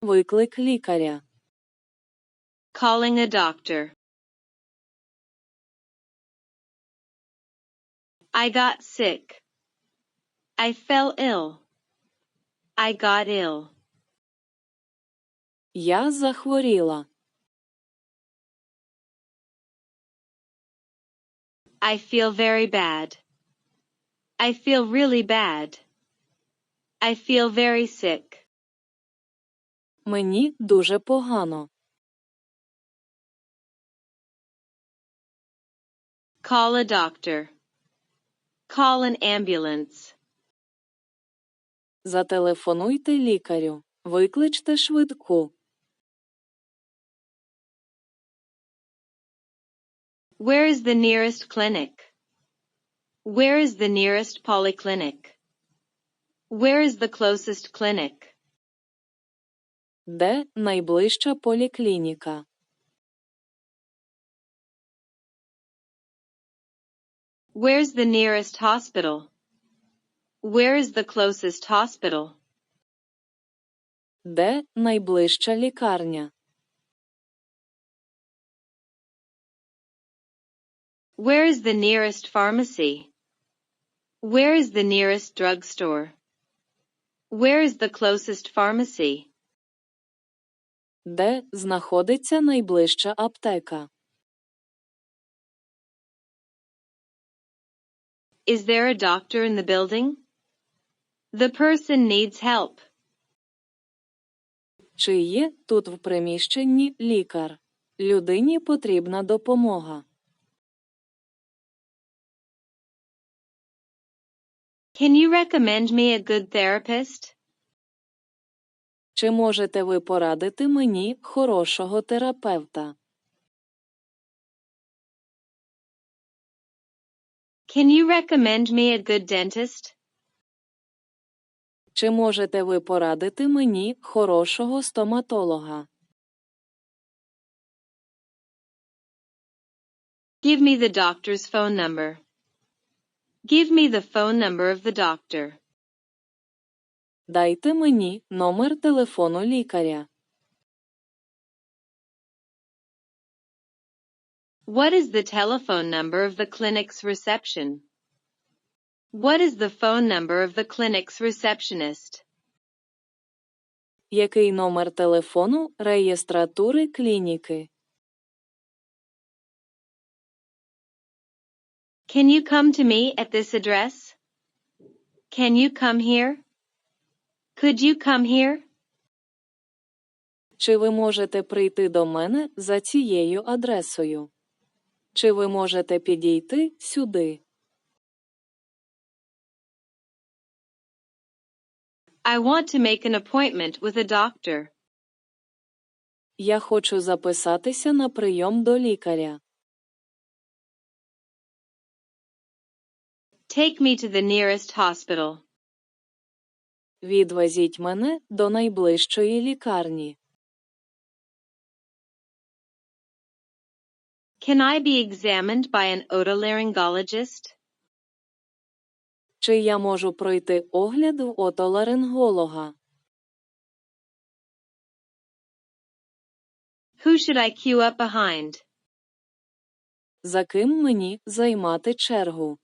виклик лікаря. Calling a doctor. I got sick. I fell ill. I got ill. Я захворіла. I feel very bad. I feel really bad. I feel very sick. Мені дуже погано. Call a doctor. Call an ambulance. Зателефонуйте лікарю. Викличте швидку. Where is the nearest clinic? Where is the nearest polyclinic? Where is the closest clinic? Де найближча поліклініка? Where's the nearest hospital? Where is the closest hospital? Де найближча лікарня? Where is the nearest pharmacy? Where is the nearest drugstore? Where is the closest pharmacy? Де знаходиться найближча аптека? Is there a doctor in the building? The person needs help. Чи є тут в приміщенні лікар? Людині потрібна допомога. Can you recommend me a good therapist? Чи можете ви порадити мені хорошого терапевта? Can you recommend me a good dentist? Чи можете ви порадити мені хорошого стоматолога? Give me the doctor's phone number. Give me the phone number of the doctor. Дайте мені номер телефону лікаря. What is the telephone number of the clinic's reception? What is the phone number of the clinic's receptionist? Який номер телефону реєстратури клініки? Can you come to me at this address? Can you come here? Could you come here? Чи ви можете прийти до мене за цією адресою? Чи ви можете підійти сюди? I want to make an appointment with a doctor. Я хочу записатися на прийом до лікаря. Take me to the nearest hospital. Відвезіть мене до найближчої лікарні. Can I be examined by an otolaryngologist? Чи я можу пройти огляд в отоларинголога? Who should I queue up behind? За ким мені займати чергу?